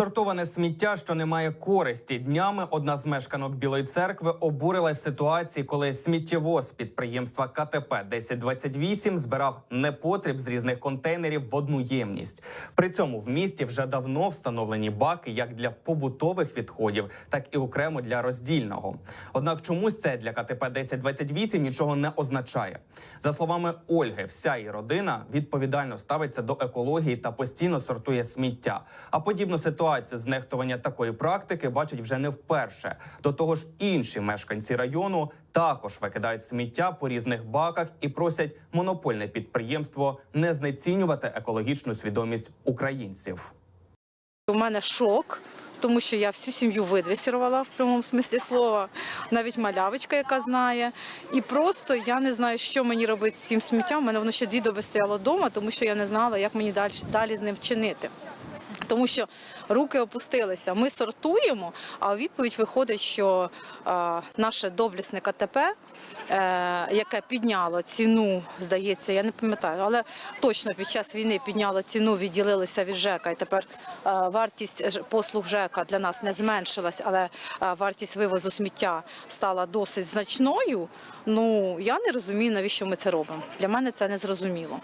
Сортоване сміття, що не має користі. Днями одна з мешканок Білої церкви обурилась ситуації, коли сміттєвоз підприємства КТП 1028 збирав непотріб з різних контейнерів в одну ємність. При цьому в місті вже давно встановлені баки як для побутових відходів, так і окремо для роздільного. Однак чомусь це для КТП 1028 нічого не означає. За словами Ольги, вся її родина відповідально ставиться до екології та постійно сортує сміття. А подібну ситуацію з нехтування такої практики бачать вже не вперше. До того ж, інші мешканці району також викидають сміття по різних баках і просять монопольне підприємство не знецінювати екологічну свідомість українців. У мене шок, тому що я всю сім'ю видресірувала в прямому смислі слова, навіть малявочка, яка знає. І просто я не знаю, що мені робити з цим сміттям. У мене воно ще дві доби стояло вдома, тому що я не знала, як мені далі, далі з ним вчинити. Тому що руки опустилися. Ми сортуємо, а у відповідь виходить, що е, наше доблісне КТП, е, яке підняло ціну, здається, я не пам'ятаю, але точно під час війни підняло ціну, відділилися від ЖЕКа, і тепер е, вартість послуг ЖЕКа для нас не зменшилась, але е, вартість вивозу сміття стала досить значною. Ну я не розумію, навіщо ми це робимо. Для мене це не зрозуміло.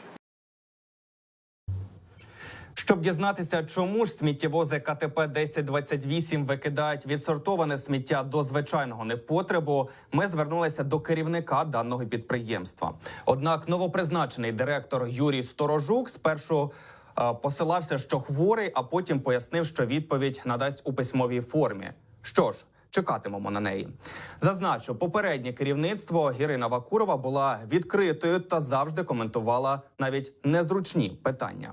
Щоб дізнатися, чому ж сміттєвози КТП 1028 викидають відсортоване сміття до звичайного непотребу, ми звернулися до керівника даного підприємства. Однак новопризначений директор Юрій Сторожук спершу е, посилався, що хворий, а потім пояснив, що відповідь надасть у письмовій формі. Що ж. Чекатимемо на неї. Зазначу, попереднє керівництво Ірина Вакурова була відкритою та завжди коментувала навіть незручні питання.